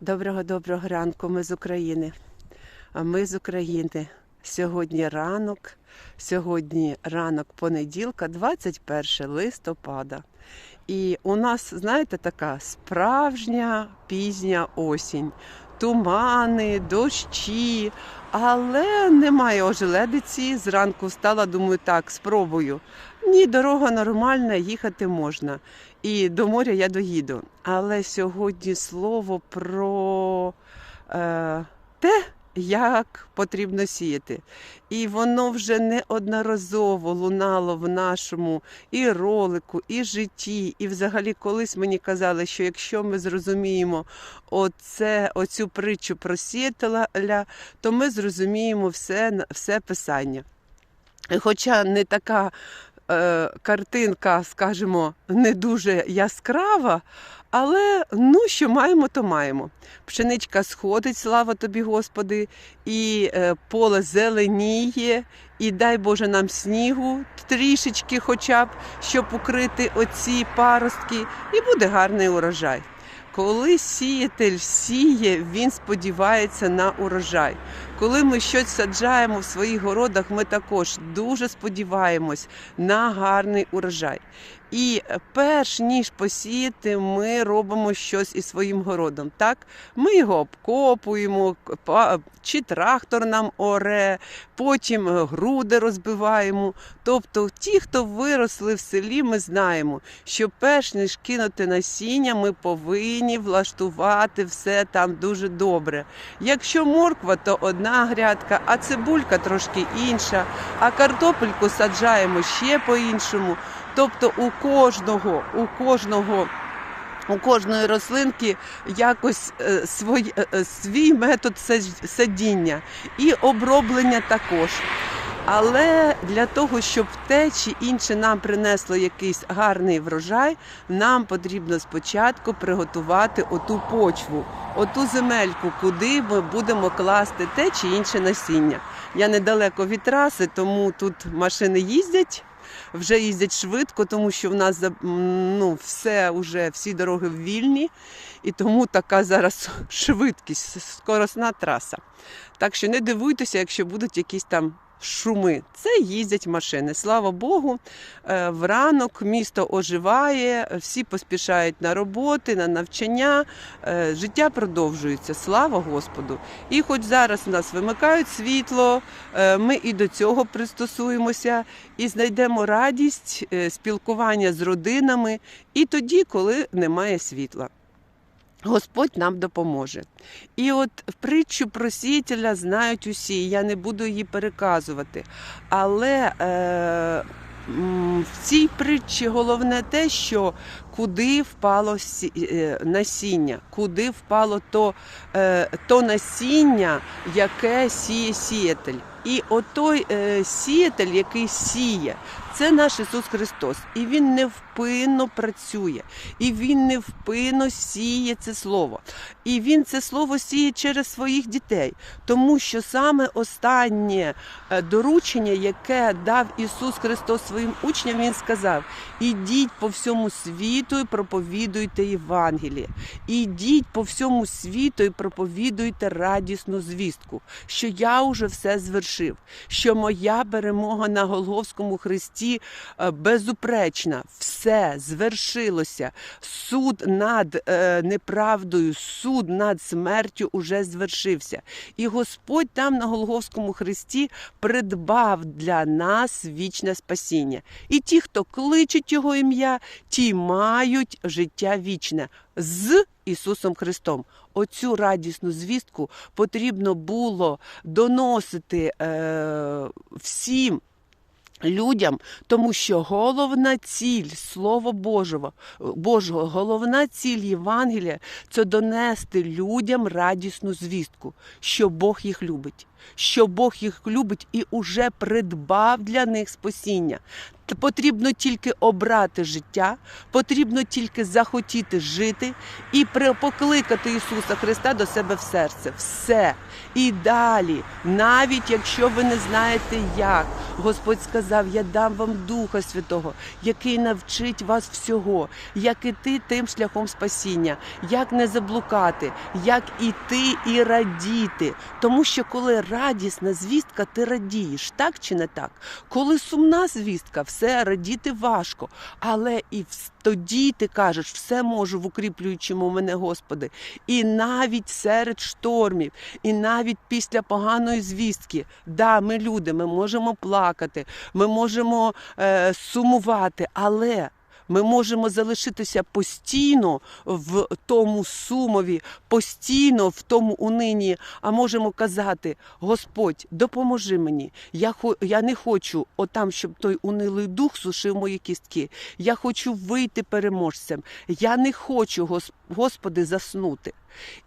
Доброго доброго ранку. Ми з України. А ми з України. Сьогодні ранок. Сьогодні ранок понеділка, 21 листопада. І у нас, знаєте, така справжня пізня осінь. Тумани, дощі, але немає ожеледиці. Зранку встала, думаю, так, спробую. Ні, дорога нормальна, їхати можна. І до моря я доїду. Але сьогодні слово про е, те, як потрібно сіяти. І воно вже неодноразово лунало в нашому і ролику, і житті. І взагалі колись мені казали, що якщо ми зрозуміємо оце, оцю притчу про сіятеля, то ми зрозуміємо все, все писання. Хоча не така е, картинка, скажімо, не дуже яскрава, але ну, що маємо, то маємо. Пшеничка сходить, слава тобі, Господи, і е, поле зеленіє, і дай Боже нам снігу трішечки, хоча б, щоб укрити оці паростки, і буде гарний урожай. Коли сіятель сіє, він сподівається на урожай. Коли ми щось саджаємо в своїх городах, ми також дуже сподіваємось на гарний урожай. І перш ніж посіяти, ми робимо щось із своїм городом. Так, ми його обкопуємо, чи трактор нам оре, потім е, груди розбиваємо. Тобто, ті, хто виросли в селі, ми знаємо, що перш ніж кинути насіння, ми повинні влаштувати все там дуже добре. Якщо морква, то одна грядка, а цибулька трошки інша, а картопельку саджаємо ще по-іншому. Тобто у кожного, у кожного. У кожної рослинки якось е, свій, е, е, свій метод садіння і оброблення також. Але для того, щоб те чи інше нам принесло якийсь гарний врожай, нам потрібно спочатку приготувати оту почву, оту земельку, куди ми будемо класти те чи інше насіння. Я недалеко від траси, тому тут машини їздять. Вже їздять швидко, тому що в нас ну, все вже всі дороги вільні, і тому така зараз швидкість, скоросна траса. Так що не дивуйтеся, якщо будуть якісь там шуми. Це їздять машини. Слава Богу, е, вранок місто оживає, всі поспішають на роботи, на навчання. е, Життя продовжується. Слава Господу! І хоч зараз у нас вимикають світло, е, ми і до цього пристосуємося і знайдемо радість спілкування з родинами і тоді, коли немає світла. Господь нам допоможе. І от притчу про сіятеля знають усі, я не буду її переказувати. Але е, в цій притчі головне те, що куди впало е, насіння, куди впало то, е, то насіння, яке сіє сіятель. І отой е, сіятель, який сіє, це наш Ісус Христос. І Він невпинно працює, і Він невпинно сіє це слово. І Він це слово сіє через своїх дітей, тому що саме останнє е, доручення, яке дав Ісус Христос своїм учням, Він сказав: ідіть по всьому світу і проповідуйте Євангеліє. Ідіть по всьому світу і проповідуйте радісну звістку, що я уже все звершив, що моя перемога на Голговському хресті е, безупречна, все звершилося. Суд над е, неправдою, суд над смертю уже звершився. І Господь там на Голговському хресті придбав для нас вічне спасіння. І ті, хто кличуть Його ім'я, ті мають життя вічне з Ісусом Христом. Оцю радісну звістку потрібно було доносити е, всім. Людям, тому що головна ціль Слова Божого, Божого, головна ціль Євангелія це донести людям радісну звістку, що Бог їх любить. Що Бог їх любить і уже придбав для них спасіння. Потрібно тільки обрати життя, потрібно тільки захотіти жити і покликати Ісуса Христа до себе в серце. Все. І далі, навіть якщо ви не знаєте як, Господь сказав: Я дам вам Духа Святого, який навчить вас всього, як іти тим шляхом спасіння, як не заблукати, як іти і радіти. Тому що коли радісна звістка, ти радієш, так чи не так? Коли сумна звістка, все радіти важко. Але і тоді ти кажеш, все можу в укріплюючому мене Господи. І навіть серед штормів, і навіть після поганої звістки, да, ми люди, ми можемо плакати, ми можемо е, сумувати, але. Ми можемо залишитися постійно в тому сумові, постійно в тому унині, а можемо казати: Господь, допоможи мені. Я я не хочу отам, щоб той унилий дух сушив мої кістки. Я хочу вийти переможцем. Я не хочу, Господи, заснути.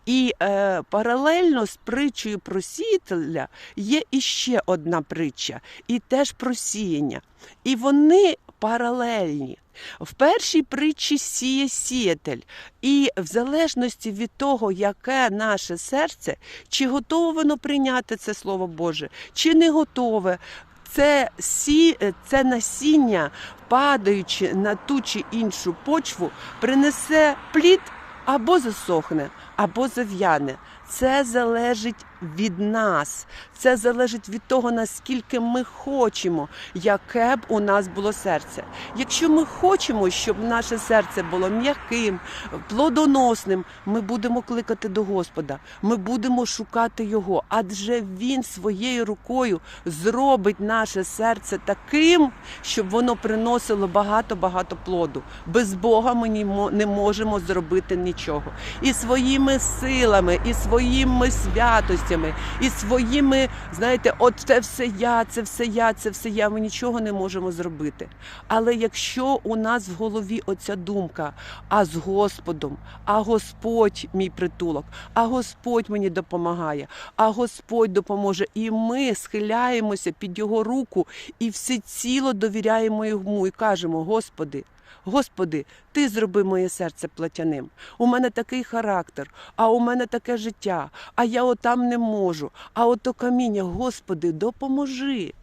І е, паралельно з притчею про сіятеля є іще одна притча, і теж про сіяння. І вони паралельні. В першій притчі сіє сіятель, і в залежності від того, яке наше серце, чи готове воно прийняти це Слово Боже, чи не готове. Це, сі, це насіння, падаючи на ту чи іншу почву, принесе плід або засохне, або зав'яне. Це залежить від нас. Це залежить від того, наскільки ми хочемо, яке б у нас було серце. Якщо ми хочемо, щоб наше серце було м'яким, плодоносним, ми будемо кликати до Господа, ми будемо шукати Його, адже Він своєю рукою зробить наше серце таким, щоб воно приносило багато-багато плоду. Без Бога ми не можемо зробити нічого. І своїми силами, і своїми святостями, і своїми, знаєте, от це все я, це все я, це все я. Ми нічого не можемо зробити. Але якщо у нас в голові оця думка, а з Господом, а Господь мій притулок, а Господь мені допомагає, а Господь допоможе, і ми схиляємося під Його руку і всеціло довіряємо йому і кажемо: Господи. Господи, ти зроби моє серце платяним. У мене такий характер, а у мене таке життя, а я отам не можу. А ото каміння, Господи, допоможи.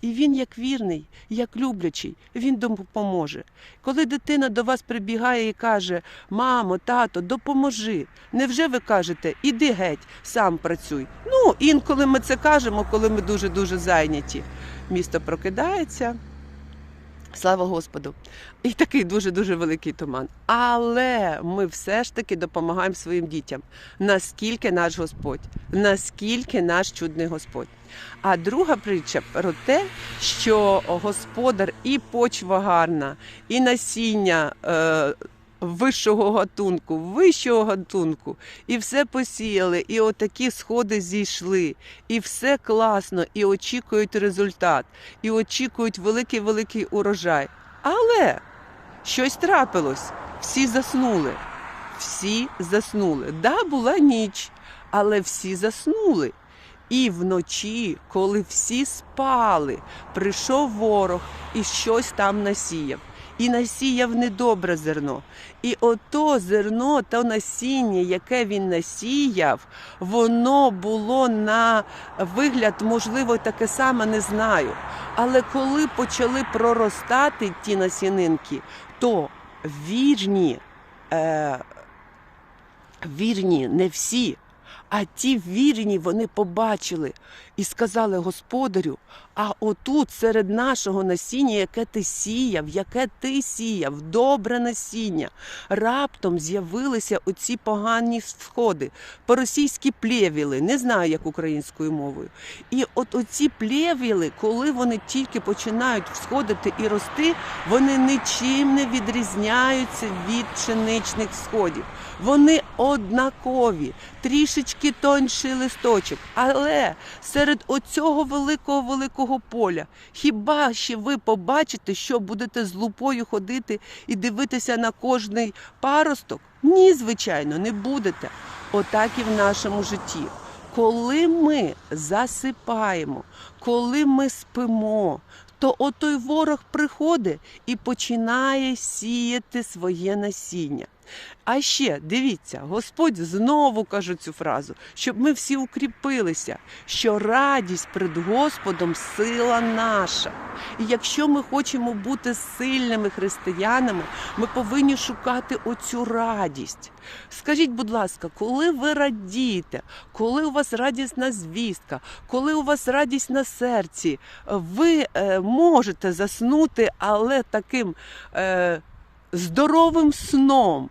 І він, як вірний, як люблячий, він допоможе. Коли дитина до вас прибігає і каже: Мамо, тато, допоможи. Невже ви кажете, іди геть, сам працюй? Ну, інколи ми це кажемо, коли ми дуже дуже зайняті. Місто прокидається. Слава Господу! І такий дуже дуже великий туман. Але ми все ж таки допомагаємо своїм дітям. Наскільки наш Господь, наскільки наш чудний Господь. А друга притча про те, що господар і почва гарна, і насіння. Е- Вищого гатунку, вищого гатунку, і все посіяли, і отакі сходи зійшли, і все класно, і очікують результат, і очікують великий великий урожай. Але щось трапилось, всі заснули. Всі заснули. Да, була ніч, але всі заснули. І вночі, коли всі спали, прийшов ворог і щось там насіяв. І насіяв недобре зерно. І ото зерно, то насіння, яке він насіяв, воно було на вигляд, можливо, таке саме, не знаю. Але коли почали проростати ті насінинки, то вірні, е, вірні, не всі, а ті вірні вони побачили і сказали господарю: а отут серед нашого насіння, яке ти сіяв, яке ти сіяв, добре насіння, раптом з'явилися оці погані сходи, по-російськи плєвіли, не знаю, як українською мовою. І от оці плєвіли, коли вони тільки починають всходити і рости, вони нічим не відрізняються від пшеничних сходів. Вони однакові, трішечки тонший листочок. Але серед оцього великого великого поля, хіба ще ви побачите, що будете з лупою ходити і дивитися на кожний паросток? Ні, звичайно, не будете. Отак і в нашому житті. Коли ми засипаємо, коли ми спимо, то отой ворог приходить і починає сіяти своє насіння. А ще дивіться, Господь знову каже цю фразу, щоб ми всі укріпилися, що радість перед Господом сила наша. І якщо ми хочемо бути сильними християнами, ми повинні шукати оцю радість. Скажіть, будь ласка, коли ви радієте, коли у вас радісна звістка, коли у вас радість на серці, ви е, можете заснути, але таким е, здоровим сном.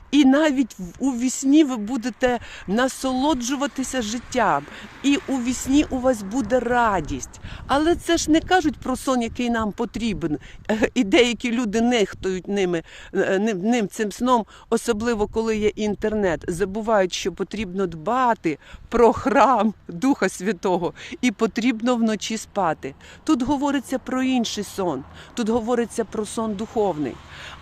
І навіть у вісні ви будете насолоджуватися життям, і у вісні у вас буде радість. Але це ж не кажуть про сон, який нам потрібен. Е, І деякі люди нехтують ними, е, ним, ним цим сном, особливо коли є інтернет. Забувають, що потрібно дбати про храм Духа Святого і потрібно вночі спати. Тут говориться про інший сон, тут говориться про сон духовний.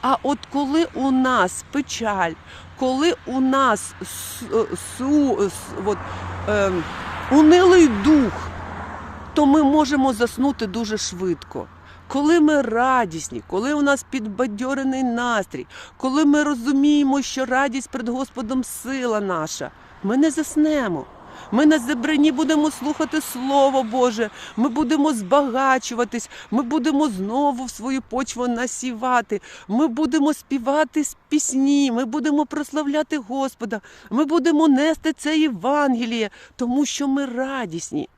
А от коли у нас печаль, коли у нас су, от, е, унилий дух, то ми можемо заснути дуже швидко. Коли ми радісні, коли у нас підбадьорений настрій, коли ми розуміємо, що радість перед Господом сила наша, ми не заснемо. Ми на зебрані будемо слухати Слово Боже, ми будемо збагачуватись, ми будемо знову в свою почву насівати, ми будемо співати пісні, ми будемо прославляти Господа, ми будемо нести це Євангеліє, тому що ми радісні.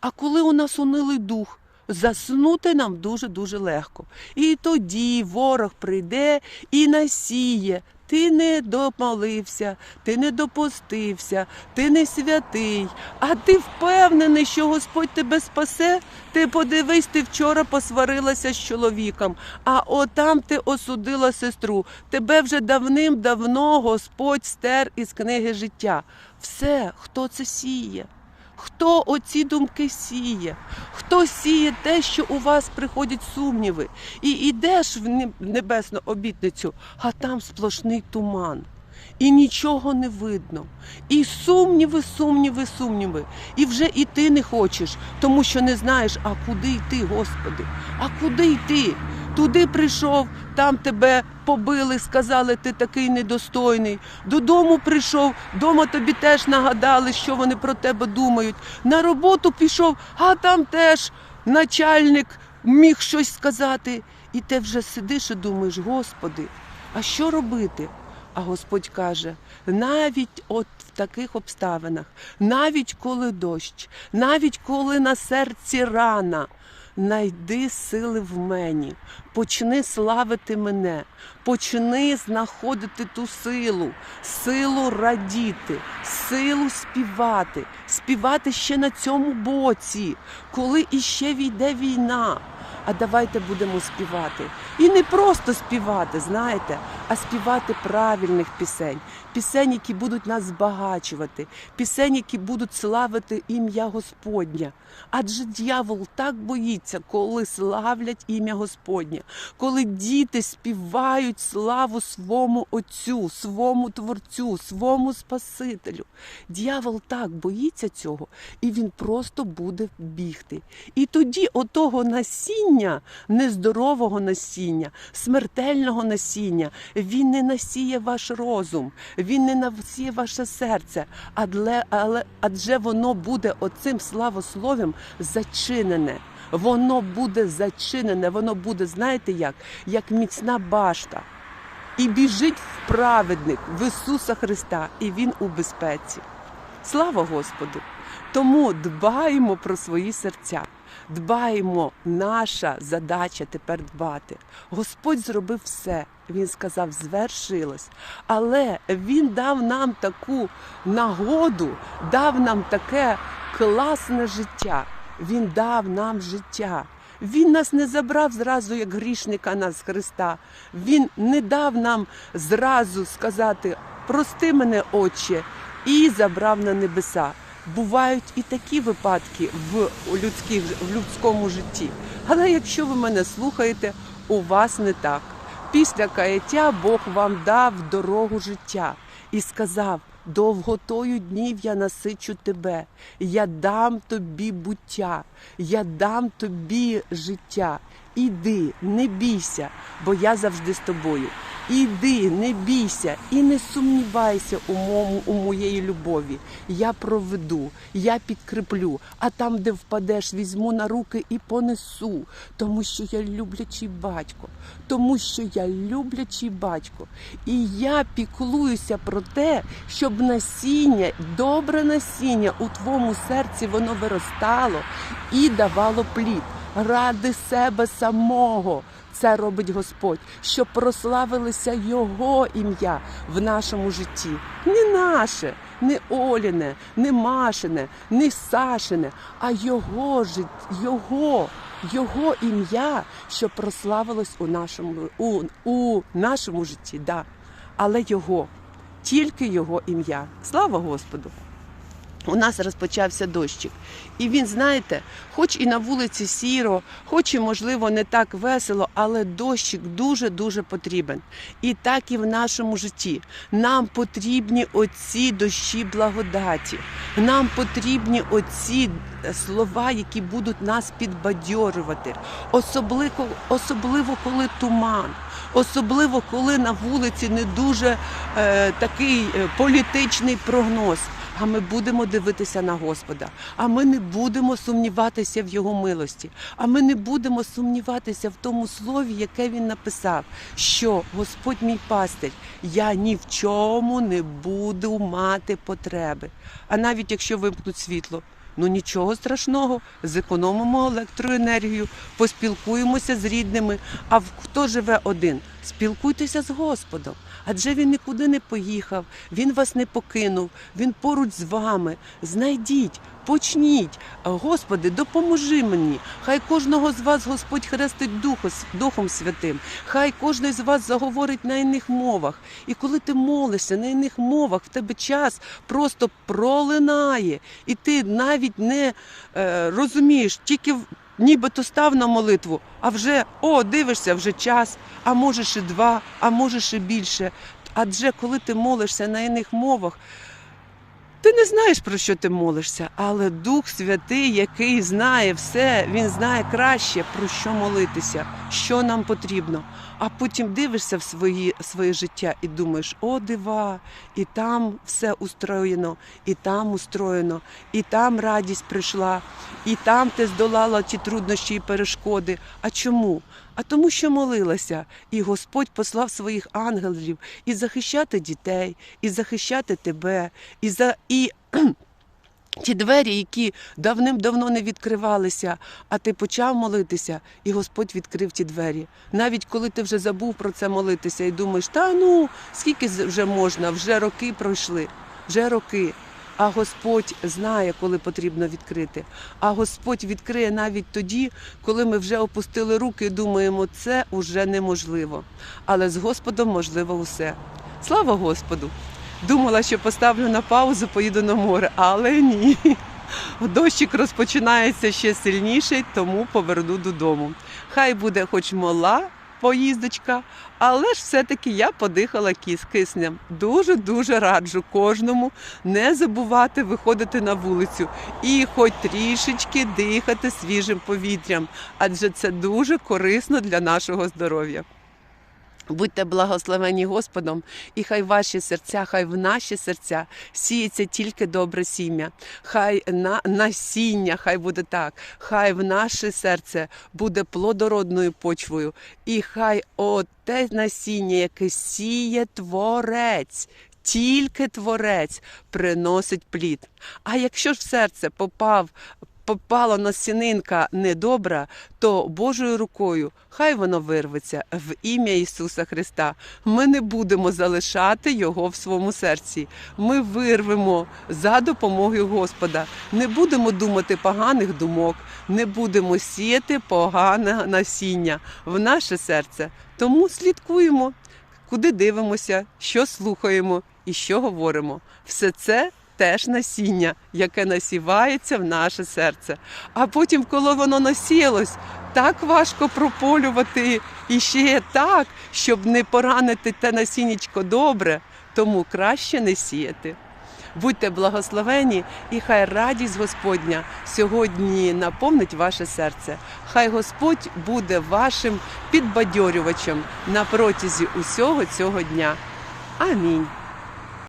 А коли у нас унилий дух, заснути нам дуже-дуже легко. І тоді ворог прийде і насіє. Ти не домолився, ти не допустився, ти не святий, а ти впевнений, що Господь тебе спасе. Ти подивись, ти вчора посварилася з чоловіком, а отам ти осудила сестру. Тебе вже давним-давно Господь стер із книги життя. Все, хто це сіє? Хто оці думки сіє? Хто сіє те, що у вас приходять сумніви? І йдеш в небесну обітницю, а там сплошний туман. І нічого не видно. І сумніви, сумніви, сумніви. І вже іти не хочеш, тому що не знаєш, а куди йти, Господи? А куди йти? Туди прийшов, там тебе побили, сказали, ти такий недостойний. Додому прийшов, дома тобі теж нагадали, що вони про тебе думають. На роботу пішов, а там теж начальник міг щось сказати. І ти вже сидиш і думаєш, Господи, а що робити? А Господь каже: навіть от в таких обставинах, навіть коли дощ, навіть коли на серці рана, найди сили в мені, почни славити мене, почни знаходити ту силу, силу радіти, силу співати, співати ще на цьому боці, коли іще війде війна. А давайте будемо співати. І не просто співати, знаєте, а співати правильних пісень, пісень, які будуть нас збагачувати, пісень, які будуть славити ім'я Господнє. Адже дьявол так боїться, коли славлять ім'я Господнє, коли діти співають славу свому Отцю, свому Творцю, свому Спасителю. Дьявол так боїться цього, і він просто буде бігти. І тоді отого насіння, нездорового насіння, смертельного насіння, він не насіє ваш розум, він не насіє ваше серце, але, але адже воно буде оцим славослов'ям зачинене. Воно буде зачинене, воно буде, знаєте як, як міцна башта. І біжить в праведник в Ісуса Христа, і Він у безпеці. Слава Господу! Тому дбаємо про свої серця, дбаємо, наша задача тепер дбати. Господь зробив все. Він сказав, звершилось. Але Він дав нам таку нагоду, дав нам таке класне життя. Він дав нам життя. Він нас не забрав зразу, як грішника нас з Христа. Він не дав нам зразу сказати прости мене, Отче, і забрав на небеса. Бувають і такі випадки в, людських, в людському житті. Але якщо ви мене слухаєте, у вас не так. Після каяття Бог вам дав дорогу життя і сказав: Довготою днів я насичу тебе, я дам тобі буття, я дам тобі життя. Іди, не бійся, бо я завжди з тобою. Іди, не бійся і не сумнівайся у моєму у моєї любові. Я проведу, я підкріплю, а там, де впадеш, візьму на руки і понесу, тому що я люблячий батько, тому що я люблячий батько. І я піклуюся про те, щоб насіння, добре насіння у твоєму серці воно виростало і давало плід ради себе самого. Це робить Господь, щоб прославилося Його ім'я в нашому житті. Не наше, не Оліне, не Машине, не Сашине, а Його жит... Його, Його ім'я, щоб прославилось у нашому, у, у нашому житті. Да. Але Його, тільки Його ім'я. Слава Господу! У нас розпочався дощик. І він, знаєте, хоч і на вулиці сіро, хоч і, можливо, не так весело, але дощик дуже-дуже потрібен. І так і в нашому житті. Нам потрібні оці дощі благодаті. Нам потрібні оці слова, які будуть нас підбадьорювати. Особливо, особливо коли туман. Особливо коли на вулиці не дуже е, такий е, політичний прогноз. А ми будемо дивитися на Господа. А ми не будемо сумніватися в Його милості. А ми не будемо сумніватися в тому слові, яке він написав, що Господь мій пастир, я ні в чому не буду мати потреби. А навіть якщо вимкнуть світло. Ну нічого страшного, зекономимо електроенергію, поспілкуємося з рідними. А хто живе один? Спілкуйтеся з Господом. Адже він нікуди не поїхав, він вас не покинув, він поруч з вами. Знайдіть, почніть. Господи, допоможи мені. Хай кожного з вас Господь хрестить Духу, Духом Святим. Хай кожен з вас заговорить на іних мовах. І коли ти молишся на іних мовах, в тебе час просто пролинає. І ти навіть не е, розумієш, тільки нібито став на молитву, а вже о, дивишся, вже час, а може ще два, а може ще більше. Адже коли ти молишся на іних мовах, ти не знаєш, про що ти молишся, але Дух Святий, який знає все, він знає краще, про що молитися, що нам потрібно. А потім дивишся в свої, своє життя і думаєш, о, дива, і там все устроєно, і там устроєно, і там радість прийшла, і там ти здолала ті труднощі і перешкоди. А чому? А тому, що молилася, і Господь послав своїх ангелів і захищати дітей, і захищати тебе, і за і. Ті двері, які давним-давно не відкривалися, а ти почав молитися, і Господь відкрив ті двері. Навіть коли ти вже забув про це молитися і думаєш, та ну скільки вже можна, вже роки пройшли, вже роки. А Господь знає, коли потрібно відкрити. А Господь відкриє навіть тоді, коли ми вже опустили руки і думаємо, це уже неможливо. Але з Господом можливо усе. Слава Господу! Думала, що поставлю на паузу, поїду на море, але ні. Дощик розпочинається ще сильніший, тому поверну додому. Хай буде хоч мала поїздочка, але ж все-таки я подихала кис киснем. Дуже-дуже раджу кожному не забувати виходити на вулицю і хоч трішечки дихати свіжим повітрям, адже це дуже корисно для нашого здоров'я. Будьте благословені Господом, і хай ваші серця, хай в наші серця сіється тільки добре сім'я. Хай на насіння, хай буде так, хай в наше серце буде плодородною почвою, і хай оте насіння, яке сіє творець. Тільки творець приносить плід. А якщо ж в серце попав попала насінинка недобра, то Божою рукою хай воно вирветься в ім'я Ісуса Христа. Ми не будемо залишати його в своєму серці. Ми вирвемо за допомогою Господа. Не будемо думати поганих думок, не будемо сіяти погане насіння в наше серце. Тому слідкуємо, куди дивимося, що слухаємо і що говоримо. Все це теж насіння, яке насівається в наше серце. А потім, коли воно насіялось, так важко прополювати і ще так, щоб не поранити те насіннячко добре, тому краще не сіяти. Будьте благословені, і хай радість Господня сьогодні наповнить ваше серце. Хай Господь буде вашим підбадьорювачем на протязі усього цього дня. Амінь.